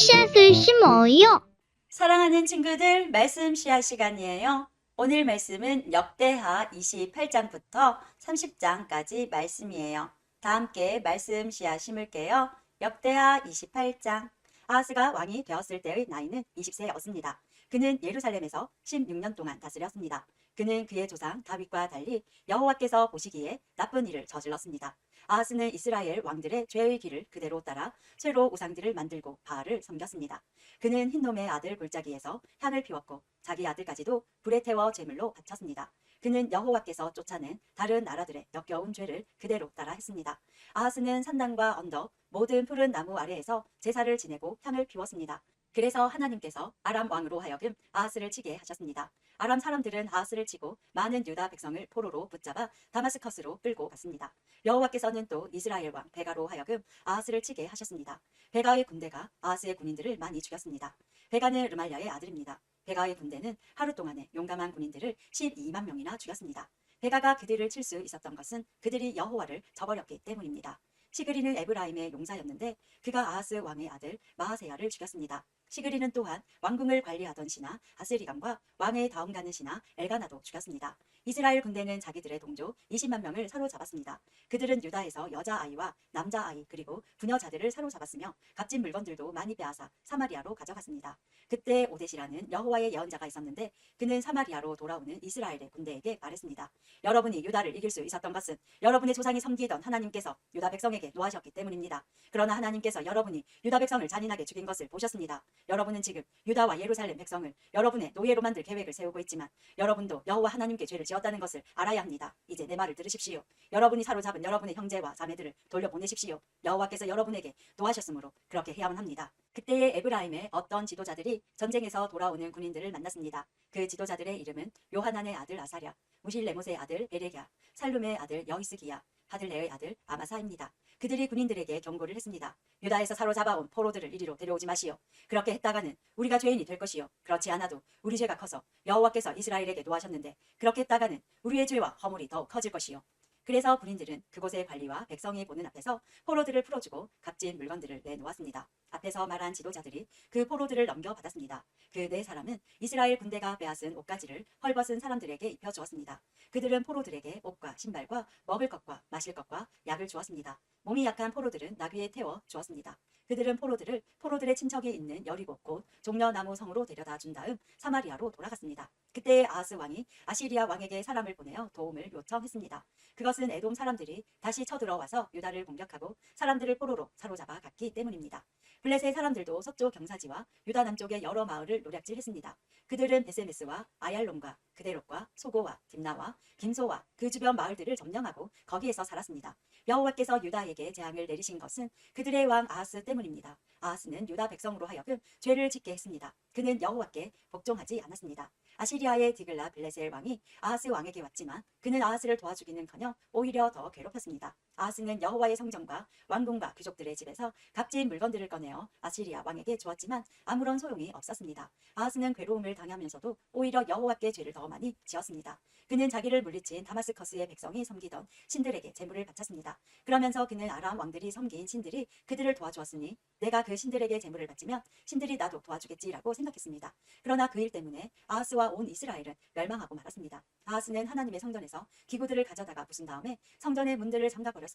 씨앗을 심어요. 사랑하는 친구들, 말씀 씨앗 시간이에요. 오늘 말씀은 역대하 28장부터 30장까지 말씀이에요. 다 함께 말씀 씨앗 심을게요. 역대하 28장. 아하스가 왕이 되었을 때의 나이는 20세였습니다. 그는 예루살렘에서 16년 동안 다스렸습니다. 그는 그의 조상 다윗과 달리 여호와께서 보시기에 나쁜 일을 저질렀습니다. 아하스는 이스라엘 왕들의 죄의 길을 그대로 따라 쇠로 우상들을 만들고 바알을 섬겼습니다. 그는 흰놈의 아들 골짜기에서 향을 피웠고 자기 아들까지도 불에 태워 제물로 바쳤습니다. 그는 여호와께서 쫓아낸 다른 나라들의 역겨운 죄를 그대로 따라 했습니다. 아하스는 산당과 언덕 모든 푸른 나무 아래에서 제사를 지내고 향을 피웠습니다. 그래서 하나님께서 아람 왕으로 하여금 아하스를 치게 하셨습니다. 아람 사람들은 아하스를 치고 많은 유다 백성을 포로로 붙잡아 다마스커스로 끌고 갔습니다. 여호와께서는 또 이스라엘 왕 베가로 하여금 아하스를 치게 하셨습니다. 베가의 군대가 아하스의 군인들을 많이 죽였습니다. 베가는 르말야의 아들입니다. 베가의 군대는 하루 동안에 용감한 군인들을 12만 명이나 죽였습니다. 베가가 그들을 칠 수 있었던 것은 그들이 여호와를 저버렸기 때문입니다. 시그리는 에브라임의 용사였는데 그가 아하스 왕의 아들 마하세야를 죽였습니다. 시그리는 또한 왕궁을 관리하던 신하 아스리감과 왕의 다음 가는 신하 엘가나도 죽였습니다. 이스라엘 군대는 자기들의 동조 20만 명을 사로잡았습니다. 그들은 유다에서 여자아이와 남자아이 그리고 부녀자들을 사로잡았으며 값진 물건들도 많이 빼앗아 사마리아로 가져갔습니다. 그때 오데시라는 여호와의 예언자가 있었는데 그는 사마리아로 돌아오는 이스라엘의 군대에게 말했습니다. 여러분이 유다를 이길 수 있었던 것은 여러분의 조상이 섬기던 하나님께서 유다 백성에게 노하셨기 때문입니다. 그러나 하나님께서 여러분이 유다 백성을 잔인하게 죽인 것을 보셨습니다. 여러분은 지금 유다와 예루살렘 백성을 여러분의 노예로 만들 계획을 세우고 있지만 여러분도 여호와 하나님께 죄를 지었다는 것을 알아야 합니다. 이제 내 말을 들으십시오. 여러분이 사로잡은 여러분의 형제와 자매들을 돌려보내십시오. 여호와께서 여러분에게 노하셨으므로 그렇게 해야만 합니다. 그때의 에브라임의 어떤 지도자들이 전쟁에서 돌아오는 군인들을 만났습니다. 그 지도자들의 이름은 요하난의 아들 아사랴, 무실레못의 아들 에레갸, 살룸의 아들 여이스기야, 하들레의 아들 아마사입니다. 그들이 군인들에게 경고를 했습니다. 유다에서 사로잡아온 포로들을 이리로 데려오지 마시오. 그렇게 했다가는 우리가 죄인이 될 것이요. 그렇지 않아도 우리 죄가 커서 여호와께서 이스라엘에게 노하셨는데 그렇게 했다가는 우리의 죄와 허물이 더욱 커질 것이요. 그래서 군인들은 그곳의 관리와 백성이 보는 앞에서 포로들을 풀어주고 값진 물건들을 내놓았습니다. 앞에서 말한 지도자들이 그 포로들을 넘겨받았습니다. 그 네 사람은 이스라엘 군대가 빼앗은 옷가지를 헐벗은 사람들에게 입혀주었습니다. 그들은 포로들에게 옷과 신발과 먹을 것과 마실 것과 약을 주었습니다. 몸이 약한 포로들은 나귀에 태워 주었습니다. 그들은 포로들을 포로들의 친척이 있는 여리고 곧 종려나무 성으로 데려다 준 다음 사마리아로 돌아갔습니다. 그때 아하스 왕이 아시리아 왕에게 사람을 보내어 도움을 요청했습니다. 그것은 에돔 사람들이 다시 쳐들어와서 유다를 공격하고 사람들을 포로로 사로잡아 갔기 때문입니다. 블레셋 사람들도 서쪽 경사지와 유다 남쪽의 여러 마을을 노략질했습니다. 그들은 베세메스와 아얄론과 그데롯과 소고와 딥나와 김소와 그 주변 마을들을 점령하고 거기에서 살았습니다. 여호와께서 유다에게 재앙을 내리신 것은 그들의 왕 아하스 때문입니다. 아하스는 유다 백성으로 하여금 죄를 짓게 했습니다. 그는 여호와께 복종하지 않았습니다. 아시리아의 디글라 블레셀 왕이 아하스 왕에게 왔지만 그는 아하스를 도와주기는커녕 오히려 더 괴롭혔습니다. 아하스는 여호와의 성전과 왕궁과 귀족들의 집에서 값진 물건들을 꺼내어 아시리아 왕에게 주었지만 아무런 소용이 없었습니다. 아하스는 괴로움을 당하면서도 오히려 여호와께 죄를 더 많이 지었습니다. 그는 자기를 물리친 다마스커스의 백성이 섬기던 신들에게 재물을 바쳤습니다. 그러면서 그는 아람 왕들이 섬긴 신들이 그들을 도와주었으니 내가 그 신들에게 재물을 바치면 신들이 나도 도와주겠지라고 생각했습니다. 그러나 그 일 때문에 아하스와 온 이스라엘은 멸망하고 말았습니다. 아하스는 하나님의 성전에서 기구들을 가져다가 부순 다음에 성전의 문들을 잠가 버렸습니다.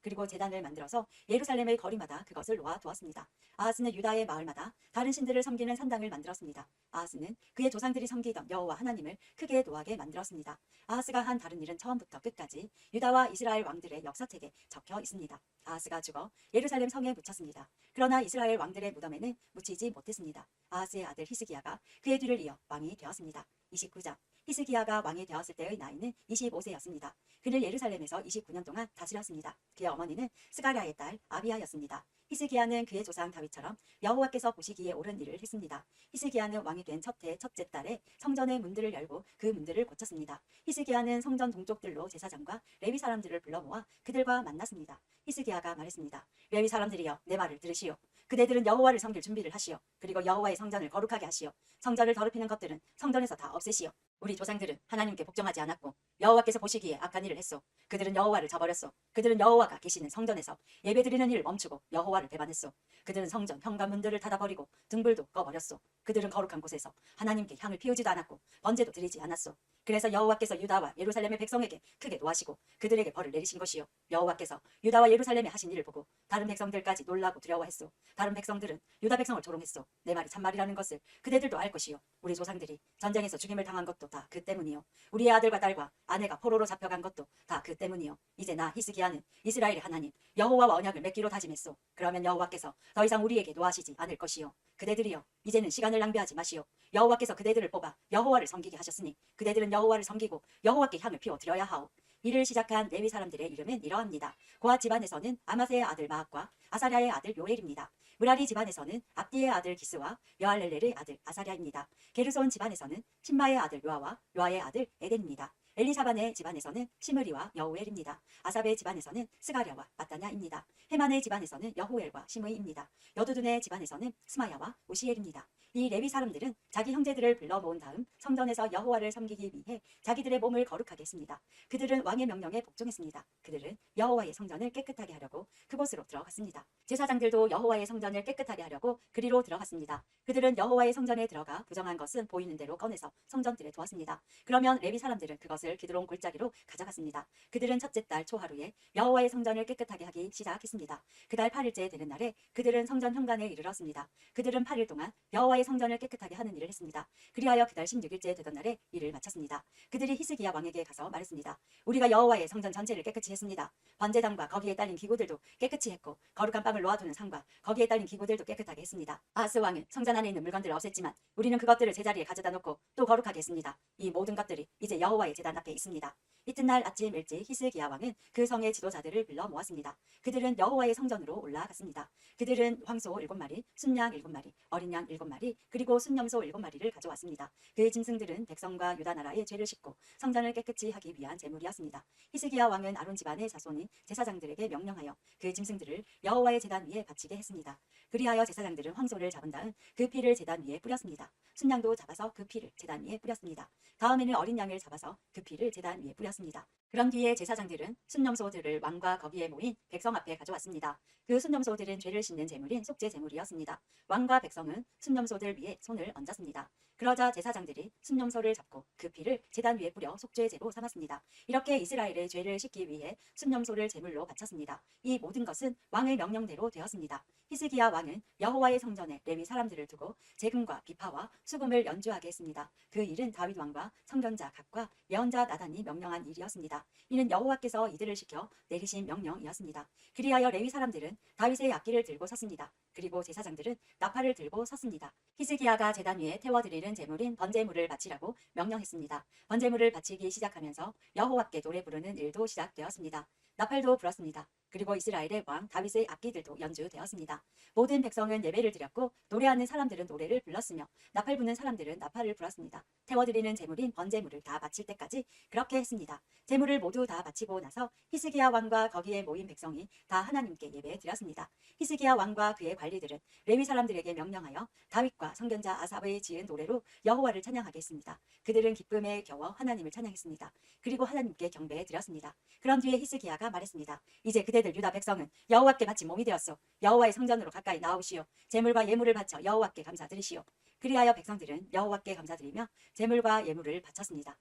그리고 제단을 만들어서 예루살렘의 거리마다 그것을 놓아 두었습니다. 아하스는 유다의 마을마다 다른 신들을 섬기는 산당을 만들었습니다. 아하스는 그의 조상들이 섬기던 여호와 하나님을 크게 노하게 만들었습니다. 아하스가 한 다른 일은 처음부터 끝까지 유다와 이스라엘 왕들의 역사책에 적혀 있습니다. 아하스가 죽어 예루살렘 성에 묻혔습니다. 그러나 이스라엘 왕들의 무덤에는 묻히지 못했습니다. 아하스의 아들 히스기야가 그의 뒤를 이어 왕이 되었습니다. 29장 히스기야가 왕이 되었을 때의 나이는 25세였습니다. 그는 예루살렘에서 29년 동안 다스렸습니다. 그의 어머니는 스가랴의 딸 아비야였습니다. 히스기야는 그의 조상 다윗처럼 여호와께서 보시기에 옳은 일을 했습니다. 히스기야는 왕이 된 첫해 첫째 달에 성전의 문들을 열고 그 문들을 고쳤습니다. 히스기야는 성전 동쪽들로 제사장과 레위 사람들을 불러 모아 그들과 만났습니다. 히스기야가 말했습니다. 레위 사람들이여 내 말을 들으시오. 그대들은 여호와를 섬길 준비를 하시오. 그리고 여호와의 성전을 거룩하게 하시오. 성전을 더럽히는 것들은 성전에서 다 없애시오. 우리 조상들은 하나님께 복종하지 않았고 여호와께서 보시기에 악한 일을 했소. 그들은 여호와를 저버렸소. 그들은 여호와가 계시는 성전에서 예배드리는 일을 멈추고 여호와를 배반했소. 그들은 성전 현관문들을 닫아버리고 등불도 꺼버렸소. 그들은 거룩한 곳에서 하나님께 향을 피우지도 않았고 번제도 드리지 않았소. 그래서 여호와께서 유다와 예루살렘의 백성에게 크게 노하시고 그들에게 벌을 내리신 것이요 여호와께서 유다와 예루살렘에 하신 일을 보고 다른 백성들까지 놀라고 두려워했소. 다른 백성들은 유다 백성을 조롱했소. 내 말이 참말이라는 것을 그대들도 알 것이요 우리 조상들이 전쟁에서 죽임을 당한 것도 다 그 때문이요 우리의 아들과 딸과 아내가 포로로 잡혀간 것도 다 그 때문이요 이제 나 히스기야는 이스라엘의 하나님 여호와와 언약을 맺기로 다짐했소. 그러면 여호와께서 더 이상 우리에게 노하시지 않을 것이요 그대들이여 이제는 시간을 낭비하지 마시오. 여호와께서 그대들을 뽑아 여호와를 섬기게 하셨으니 그대들은 여호와를 섬기고 여호와께 향을 피워 드려야 하오. 이를 시작한 레위 사람들의 이름은 이러합니다. 고아 집안에서는 아마세의 아들 마악과 아사랴의 아들 요엘입니다. 무라리 집안에서는 압디의 아들 기스와 여알렐렐의 아들 아사랴입니다. 게르손 집안에서는 신마의 아들 요아와 요아의 아들 에덴입니다. 엘리사반의 집안에서는 시므리와 여우엘입니다. 아삽의 집안에서는 스가랴와 마따냐입니다. 헤만의 집안에서는 여호엘과 시므이입니다. 여두둔의 집안에서는 스마야와 우시엘입니다. 이 레위 사람들은 자기 형제들을 불러 모은 다음 성전에서 여호와를 섬기기 위해 자기들의 몸을 거룩하게 했습니다. 그들은 왕의 명령에 복종했습니다. 그들은 여호와의 성전을 깨끗하게 하려고 그곳으로 들어갔습니다. 제사장들도 여호와의 성전을 깨끗하게 하려고 그리로 들어갔습니다. 그들은 여호와의 성전에 들어가 부정한 것은 보이는 대로 꺼내서 성전들에 두었습니다. 그러면 레위 사람들은 그것을 기드론 골짜기로 가져갔습니다. 그들은 첫째 달 초하루에 여호와의 성전을 깨끗하게 하기 시작했습니다. 그달 8일째 되는 날에 그들은 성전 현관에 이르렀습니다. 그들은 8일 동안 여호와의 성전을 깨끗하게 하는 일을 했습니다. 그리하여 그달 16일째 되던 날에 일을 마쳤습니다. 그들이 히스기야 왕에게 가서 말했습니다. 우리가 여호와의 성전 전체를 깨끗이 했습니다. 번제단과 거기에 딸린 기구들도 깨끗이 했고 거룩한 빵을 놓아두는 상과 거기에 딸린 기구들도 깨끗하게 했습니다. 아하스 왕은 성전 안에 있는 물건들을 없앴지만 우리는 그것들을 제자리에 가져다 놓고 또 거룩하게 했습니다. 이 모든 것들이 이제 여호와의 제단 앞에 있습니다. 이튿날 아침 일찍 히스기야 왕은 그 성의 지도자들을 불러 모았습니다. 그들은 여호와의 성전으로 올라갔습니다. 그들은 황소 일곱 마리, 순양 일곱 마리, 어린 양 일곱 마리, 그리고 순염소 일곱 마리를 가져왔습니다. 그 짐승들은 백성과 유다 나라의 죄를 씻고 성전을 깨끗이 하기 위한 제물이었습니다. 히스기야 왕은 아론 집안의 자손인 제사장들에게 명령하여 그 짐승들을 여호와의 제단 위에 바치게 했습니다. 그리하여 제사장들은 황소를 잡은 다음 그 피를 제단 위에 뿌렸습니다. 순양도 잡아서 그 피를 제단 위에 뿌렸습니다. 다음에는 어린 양을 잡아서 그 피를 제단 위에 뿌렸 습니다. 그런 뒤에 제사장들은 순념소들을 왕과 거기에 모인 백성 앞에 가져왔습니다. 그 순념소들은 죄를 씻는 제물인 속죄 제물이었습니다. 왕과 백성은 순념소들 위에 손을 얹었습니다. 그러자 제사장들이 순념소를 잡고 그 피를 제단 위에 뿌려 속죄제로 삼았습니다. 이렇게 이스라엘의 죄를 씻기 위해 순념소를 제물로 바쳤습니다. 이 모든 것은 왕의 명령대로 되었습니다. 히스기야 왕은 여호와의 성전에 레위 사람들을 두고 재금과 비파와 수금을 연주하게 했습니다. 그 일은 다윗 왕과 성견자 각과 예언자 나단이 명령한 일이었습니다. 이는 여호와께서 이들을 시켜 내리신 명령이었습니다. 그리하여 레위 사람들은 다윗의 악기를 들고 섰습니다. 그리고 제사장들은 나팔을 들고 섰습니다. 히스기야가 제단 위에 태워드리는 제물인 번제물을 바치라고 명령했습니다. 번제물을 바치기 시작하면서 여호와께 노래 부르는 일도 시작되었습니다. 나팔도 불었습니다. 그리고 이스라엘의 왕 다윗의 악기들도 연주되었습니다. 모든 백성은 예배를 드렸고 노래하는 사람들은 노래를 불렀으며 나팔 부는 사람들은 나팔을 불었습니다. 태워드리는 제물인 번제물을 다 바칠 때까지 그렇게 했습니다. 제물을 모두 다 바치고 나서 히스기야 왕과 거기에 모인 백성이 다 하나님께 예배 드렸습니다. 히스기야 왕과 그의 관리들은 레위 사람들에게 명령하여 다윗과 성견자 아삽의 지은 노래로 여호와를 찬양하게 했습니다. 그들은 기쁨에 겨워 하나님을 찬양했습니다. 그리고 하나님께 경배해 드렸습니다. 그런 뒤에 히스기야가 말했습니다. 이제 그대 들 유다 백성은 여호와께 바친 몸이 되었소. 여호와의 성전으로 가까이 나오시오. 제물과 예물을 바쳐 여호와께 감사드리시오. 그리하여 백성들은 여호와께 감사드리며 제물과 예물을 바쳤습니다.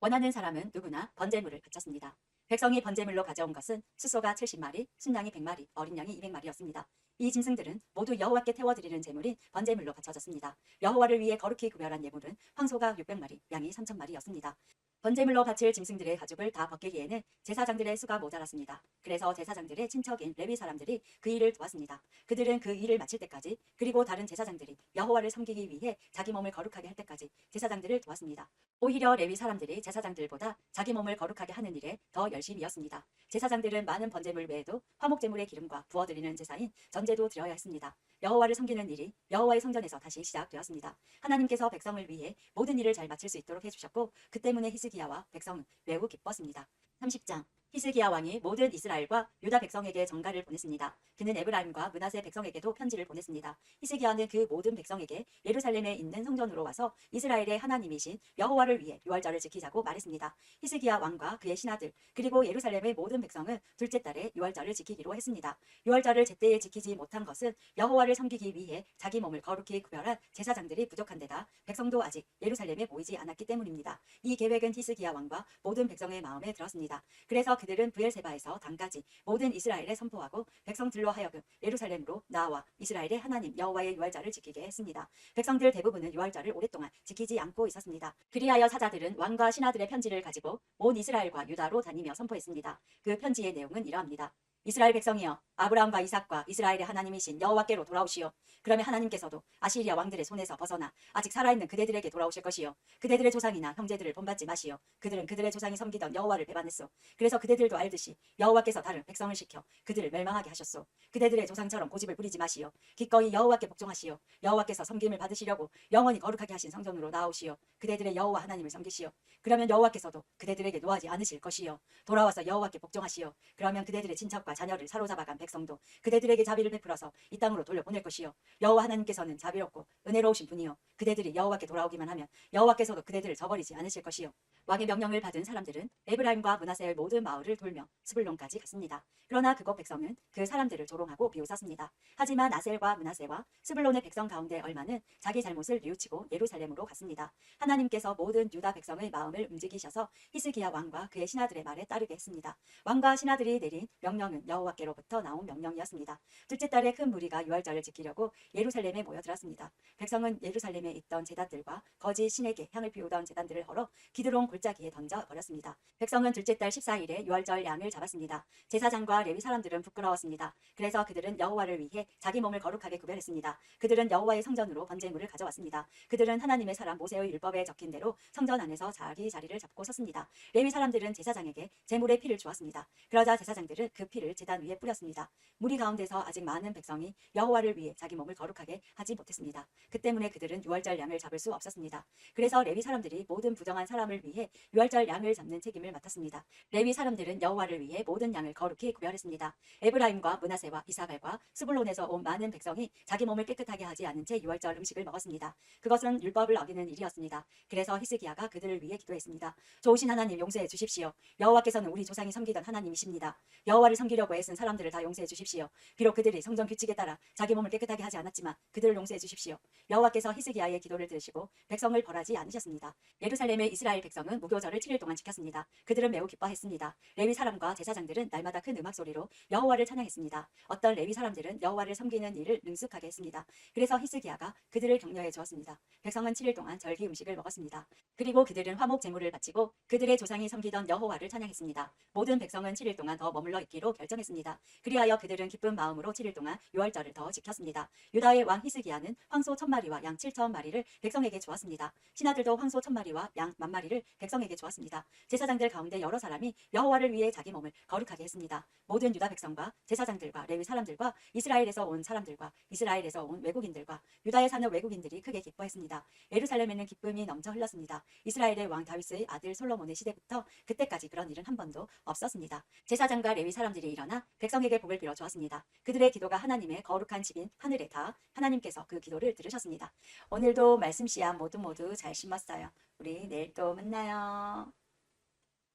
원하는 사람은 누구나 번제물을 바쳤습니다. 백성이 번제물로 가져온 것은 수소가 70마리, 순양이 100마리, 어린 양이 200마리였습니다. 이 짐승들은 모두 여호와께 태워드리는 제물인 번제물로 바쳐졌습니다. 여호와를 위해 거룩히 구별한 예물은 황소가 600마리, 양이 3,000마리였습니다. 번제물로 바칠 짐승들의 가죽을 다 벗기기에는 제사장들의 수가 모자랐습니다. 그래서 제사장들의 친척인 레위 사람들이 그 일을 도왔습니다. 그들은 그 일을 마칠 때까지 그리고 다른 제사장들이 여호와를 섬기기 위해 자기 몸을 거룩하게 할 때까지 제사장들을 도왔습니다. 오히려 레위 사람들이 제사장들보다 자기 몸을 거룩하게 하는 일에 더 열심이었습니다. 제사장들은 많은 번제물 외에도 화목제물의 기름과 부어드리는 제사인 전제도 드려야 했습니다. 여호와를 섬기는 일이 여호와의 성전에서 다시 시작되었습니다. 하나님께서 백성을 위해 모든 일을 잘 마칠 수 있도록 해주셨고 그 때문에 히스기야와 백성은 매우 기뻤습니다. 30장 히스기야 왕이 모든 이스라엘과 유다 백성에게 전가를 보냈습니다. 그는 에브라임과 문하세 백성에게도 편지를 보냈습니다. 히스기야는 그 모든 백성에게 예루살렘에 있는 성전으로 와서 이스라엘의 하나님이신 여호와를 위해 유월절을 지키자고 말했습니다. 히스기야 왕과 그의 신하들 그리고 예루살렘의 모든 백성은 둘째 달에 유월절을 지키기로 했습니다. 유월절을 제때에 지키지 못한 것은 여호와를 섬기기 위해 자기 몸을 거룩히 구별한 제사장들이 부족한 데다 백성도 아직 예루살렘에 모이지 않았기 때문입니다. 이 계획은 히스기야 왕과 모든 백성의 마음에 들었습니다. 그래서 그들은 부엘세바에서 단까지 모든 이스라엘에 선포하고 백성들로 하여금 예루살렘으로 나와 이스라엘의 하나님 여호와의 유월절을 지키게 했습니다. 백성들 대부분은 유월절을 오랫동안 지키지 않고 있었습니다. 그리하여 사자들은 왕과 신하들의 편지를 가지고 온 이스라엘과 유다로 다니며 선포했습니다. 그 편지의 내용은 이러합니다. 이스라엘 백성이여 아브라함과 이삭과 이스라엘의 하나님이신 여호와께로 돌아오시오. 그러면 하나님께서도 아시리아 왕들의 손에서 벗어나 아직 살아있는 그대들에게 돌아오실 것이요. 그대들의 조상이나 형제들을 본받지 마시오. 그들은 그들의 조상이 섬기던 여호와를 배반했소. 그래서 그대들도 알듯이 여호와께서 다른 백성을 시켜 그들을 멸망하게 하셨소. 그대들의 조상처럼 고집을 부리지 마시오. 기꺼이 여호와께 복종하시오. 여호와께서 섬김을 받으시려고 영원히 거룩하게 하신 성전으로 나오시오. 그대들의 여호와 하나님을 섬기시오. 그러면 여호와께서도 그대들에게 노하지 않으실 것이요. 돌아와서 여호와께 복종하시오. 그러면 그대들의 친척과 자녀를 사로잡아간 백성도 그대들에게 자비를 베풀어서 이 땅으로 돌려보낼 것이요. 여호와 하나님께서는 자비롭고 은혜로우신 분이요. 그대들이 여호와께 돌아오기만 하면 여호와께서도 그대들을 저버리지 않으실 것이요. 왕의 명령을 받은 사람들은 에브라임과 문하세의 모든 마을을 돌며 스불론까지 갔습니다. 그러나 그곳 백성은 그 사람들을 조롱하고 비웃었습니다. 하지만 아셀과 문하세와 스불론의 백성 가운데 얼마는 자기 잘못을 뉘우치고 예루살렘으로 갔습니다. 하나님께서 모든 유다 백성의 마음을 움직이셔서 히스기야 왕과 그의 신하들의 말에 따르게 했습니다. 왕과 신하들이 내린 명령은 여호와께로부터 나온 명령이었습니다. 둘째 달에 큰 무리가 유월절을 지키려고 예루살렘에 모여들었습니다. 백성은 예루살렘에 있던 제단들과 거짓 신에게 향을 피우던 제단들을 헐어 기드론 골짜기에 던져 버렸습니다. 백성은 둘째 달 14일에 유월절 양을 잡았습니다. 제사장과 레위 사람들은 부끄러웠습니다. 그래서 그들은 여호와를 위해 자기 몸을 거룩하게 구별했습니다. 그들은 여호와의 성전으로 번제물을 가져왔습니다. 그들은 하나님의 사람 모세의 율법에 적힌 대로 성전 안에서 자기 자리를 잡고 섰습니다. 레위 사람들은 제사장에게 제물의 피를 주었습니다. 그러자 제사장들은 그 피를 제단 위에 뿌렸습니다. 무리 가운데서 아직 많은 백성이 여호와를 위해 자기 몸을 거룩하게 하지 못했습니다. 그 때문에 그들은 유월절 양을 잡을 수 없었습니다. 그래서 레위 사람들이 모든 부정한 사람을 위해 유월절 양을 잡는 책임을 맡았습니다. 레위 사람들은 여호와를 위해 모든 양을 거룩히 구별했습니다. 에브라임과 문하세와 이사갈과 스불론에서 온 많은 백성이 자기 몸을 깨끗하게 하지 않은 채 유월절 음식을 먹었습니다. 그것은 율법을 어기는 일이었습니다. 그래서 히스기야가 그들을 위해 기도했습니다. 좋으신 하나님 용서해 주십시오. 여호와께서는 우리 조상이 섬기던 하나님이십니다. 여호와를 섬기려 고 애쓴 사람들을 다 용서해 주십시오. 비록 그들이 성전 규칙에 따라 자기 몸을 깨끗하게 하지 않았지만 그들을 용서해 주십시오. 여호와께서 히스기야의 기도를 들으시고 백성을 벌하지 않으셨습니다. 예루살렘의 이스라엘 백성은 무교절을 7일 동안 지켰습니다. 그들은 매우 기뻐했습니다. 레위 사람과 제사장들은 날마다 큰 음악 소리로 여호와를 찬양했습니다. 어떤 레위 사람들은 여호와를 섬기는 일을 능숙하게 했습니다. 그래서 히스기야가 그들을 격려해 주었습니다. 백성은 7일 동안 절기 음식을 먹었습니다. 그리고 그들은 화목 제물을 바치고 그들의 조상이 섬기던 여호와를 찬양했습니다. 모든 백성은 7일 동안 더 머물러 있기로 결정 했습니다. 그리하여 그들은 기쁜 마음으로 7일 동안 유월절을 더 지켰습니다. 유다의 왕 히스기야는 황소 천 마리와 양 7천 마리를 백성에게 주었습니다. 신하들도 황소 천 마리와 양 만 마리를 백성에게 주었습니다. 제사장들 가운데 여러 사람이 여호와를 위해 자기 몸을 거룩하게 했습니다. 모든 유다 백성과 제사장들과 레위 사람들과 이스라엘에서 온 사람들과 이스라엘에서 온 외국인들과 유다에 사는 외국인들이 크게 기뻐했습니다. 예루살렘에는 기쁨이 넘쳐 흘렀습니다. 이스라엘의 왕 다윗의 아들 솔로몬의 시대부터 그때까지 그런 일은 한 번도 없었습니다. 제사장과 레위 사람들이 일어나 백성에게 복을 빌어 주었습니다. 그들의 기도가 하나님의 거룩한 집인 하늘에 닿아 하나님께서 그 기도를 들으셨습니다. 오늘도 말씀 씨앗 모두 모두 잘 심었어요. 우리 내일 또 만나요.